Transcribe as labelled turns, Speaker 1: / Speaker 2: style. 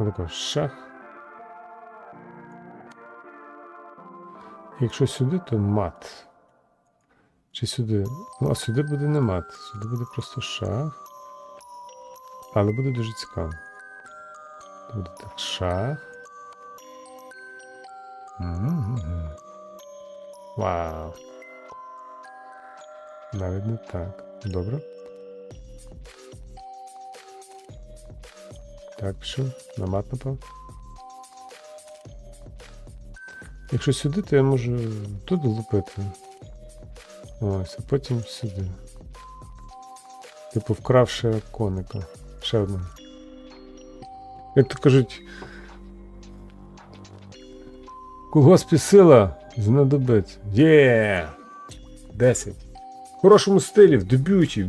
Speaker 1: Отако шах. Якщо сюди, то мат. Чи сюди? Ну, а сюди буде не мат. Сюди буде просто шах. Але буде дуже цікаво. Буде так шах. Вау. Навіть не так. Добре. Так, пішов. На мат напав. Якщо сюди, то я можу тут лупити. Ось, а потім сюди. Типу, вкравши коника. Ще одного. Як то кажуть. Колгоспі сила знадобиться. Є! 10. В хорошому стилі, в дебюті,